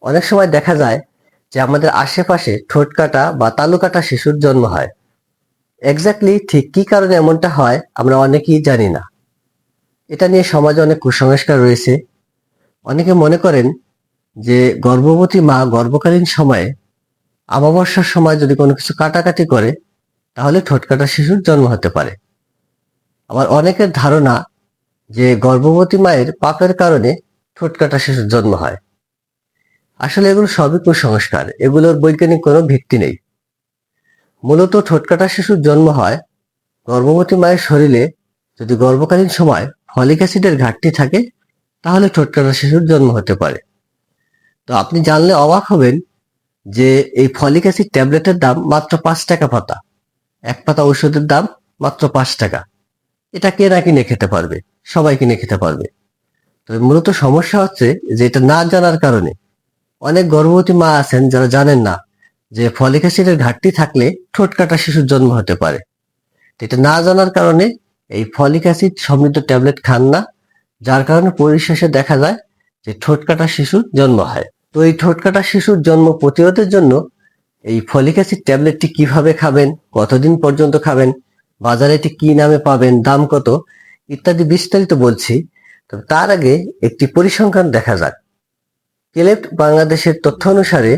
অনেক সময় দেখা যায় যে আমাদের আশেপাশে ঠোঁট কাটা বা তালু কাটা শিশুর জন্ম হয়। এক্স্যাক্টলি ঠিক কি কারণে এমনটা হয় আমরা অনেকেই জানি না। এটা নিয়ে সমাজে অনেক কুসংস্কার রয়েছে। অনেকে মনে করেন যে গর্ভবতী মা গর্ভকালীন সময়ে আমাবস্যার সময় যদি কোনো কিছু কাটাকাটি করে, তাহলে ঠোঁট কাটা শিশুর জন্ম হতে পারে। আবার অনেকের ধারণা যে গর্ভবতী মায়ের পাপের কারণে ঠোঁট কাটা শিশুর জন্ম হয়। আসলে এগুলো সবই কুসংস্কার। এগুলোর বৈজ্ঞানিক কোনো ভিত্তি নেই। মূলত ঠোঁট কাটা শিশুর জন্ম হয় গর্ভবতী মায়ের শরীরে। যদি গর্ভকালীন সময় ফলিক অ্যাসিডের ঘাটতি থাকে, তাহলে ঠোঁট কাটা শিশুর জন্ম হতে পারে। তো আপনি জানলে অবাক হবেন যে এই ফলিক অ্যাসিড ট্যাবলেটের দাম মাত্র পাঁচ টাকা পাতা। এক পাতা ওষুধের দাম মাত্র পাঁচ টাকা। এটা কে না কিনে খেতে পারবে? সবাই কিনে খেতে পারবে। তবে মূলত সমস্যা হচ্ছে যে এটা না জানার কারণে। অনেক গর্ভবতী মা আছেন যারা জানেন না যে ফলিক অ্যাসিডের ঘাটতি থাকলে ঠোঁট কাটা শিশুর জন্ম হতে পারে। এটা না জানার কারণে এই ফলিক অ্যাসিড সমৃদ্ধ ট্যাবলেট খান না, যার কারণে পরিশেষে দেখা যায় যে ঠোঁট কাটা শিশুর জন্ম হয়। তো এই ঠোঁট কাটা শিশুর জন্ম প্রতিরোধের জন্য এই ফলিক অ্যাসিড ট্যাবলেটটি কীভাবে খাবেন, কতদিন পর্যন্ত খাবেন, বাজারে এটি কি নামে পাবেন, দাম কত, ইত্যাদি বিস্তারিত বলছি। তবে তার আগে একটি পরিসংখ্যান দেখা যাক। কেলেপ্ট বাংলাদেশের তথ্য অনুসারে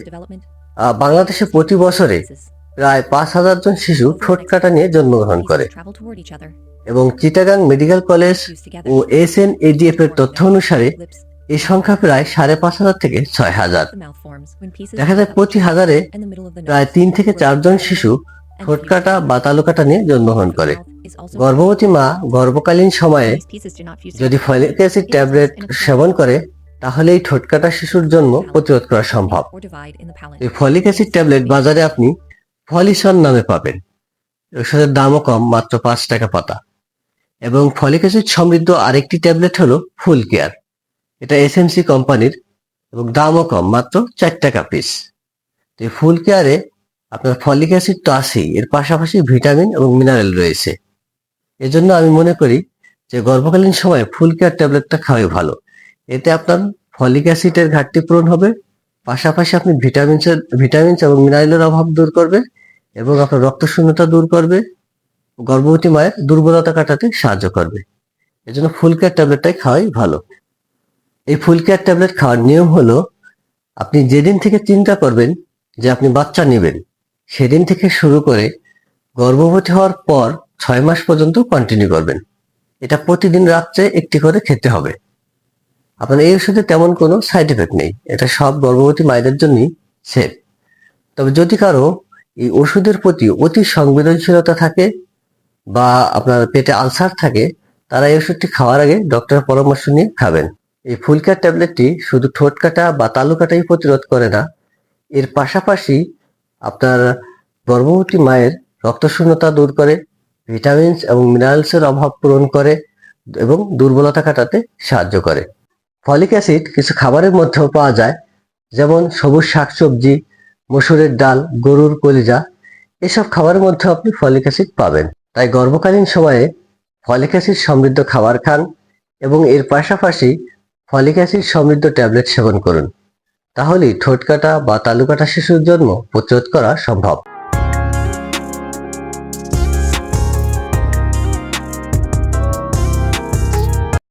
বাংলাদেশে প্রতি বছরে প্রায় পাঁচ হাজার জন শিশু ঠোঁট কাটা নিয়ে জন্মগ্রহণ করে। এবং চিটাগাং মেডিকেল কলেজ ও এস এন এডিএফ এর তথ্য অনুসারে এই সংখ্যা প্রায় সাড়ে পাঁচ হাজার থেকে ছয় হাজার। দেখা যায় প্রতি হাজারে প্রায় তিন থেকে চারজন শিশু ঠোঁট কাটা বা তালু কাটা নিয়ে জন্মগ্রহণ করে। গর্ভবতী মা গর্ভকালীন সময়ে যদি. ফলিক অ্যাসিড ট্যাবলেট সেবন করে তাহলে এই ঠোঁট কাটা শিশুর জন্ম প্রতিরোধ করা সম্ভব। এই ফলিক অ্যাসিড ট্যাবলেট বাজারে আপনি ফলিসন নামে পাবেন। ওষুধের দামও কম মাত্র পাঁচ টাকা পাতা। এবং ফলিক অ্যাসিড সমৃদ্ধ আরেকটি ট্যাবলেট হলো ফুল কেয়ার। এটা এসএমসি কোম্পানির এবং দামও কম মাত্র চার টাকা পিস। তো এই ফুল কেয়ারে আপনার ফলিক অ্যাসিড তো আছেই এর পাশাপাশি ভিটামিন এবং মিনারেল রয়েছে। এজন্য আমি মনে করি যে গর্ভকালীন সময়ে ফুল কেয়ার ট্যাবলেটটা খাওয়াই ভালো। এতে আপনার ফলিক অ্যাসিডের ঘাটতি পূরণ হবে। পাশাপাশি আপনি ভিটামিনসের ভিটামিনস এবং মিনারেলের অভাব দূর করবে এবং আপনার রক্ত শূন্যতা দূর করবে। গর্ভবতী মায়ের দুর্বলতা কাটাতে সাহায্য করবে। এজন্য ফুল কেয়ার ট্যাবলেটটাই খাওয়াই ভালো। এই ফুল কেয়ার ট্যাবলেট খাওয়ার নিয়ম হলো, আপনি যেদিন থেকে চিন্তা করবেন যে আপনি বাচ্চা নেবেন, সেদিন থেকে শুরু করে গর্ভবতী হওয়ার পর ছয় মাস পর্যন্ত কন্টিনিউ করবেন। এটা প্রতিদিন রাত্রে একটি করে খেতে হবে। আপনার এই ওষুধে তেমন কোনো সাইড এফেক্ট নেই। এটা সব গর্ভবতী মায়েদের জন্যই সেফ তবে যদি কারও এই ওষুধের প্রতি অতি সংবেদনশীলতা থাকে বা আপনার পেটে আলসার থাকে, তারা এই ওষুধটি খাওয়ার আগে ডক্টরের পরামর্শ নিয়ে খাবেন। এই ফুলকার ট্যাবলেটটি শুধু ঠোঁট কাটা বা তালু কাটাই প্রতিরোধ করে না, এর পাশাপাশি আপনার গর্ভবতী মায়ের রক্তশূন্যতা দূর করে, ভিটামিনস এবং মিনারেলসের অভাব পূরণ করে এবং দুর্বলতা কাটাতে সাহায্য করে। ফলিক অ্যাসিড কিছু খাবারের মধ্যেও পাওয়া যায়, যেমন সবুজ শাকসবজি, মসুরের ডাল, গরুর কলিজা। এসব খাবারের মধ্যে আপনি ফলিক অ্যাসিড পাবেন। তাই গর্ভকালীন সময়ে ফলিক অ্যাসিড সমৃদ্ধ খাবার খান এবং এর পাশাপাশি ফলিক অ্যাসিড সমৃদ্ধ ট্যাবলেট সেবন করুন। তাহলেই ঠোঁট কাটা বা তালু কাটা শিশুর জন্ম প্রতিরোধ করা সম্ভব।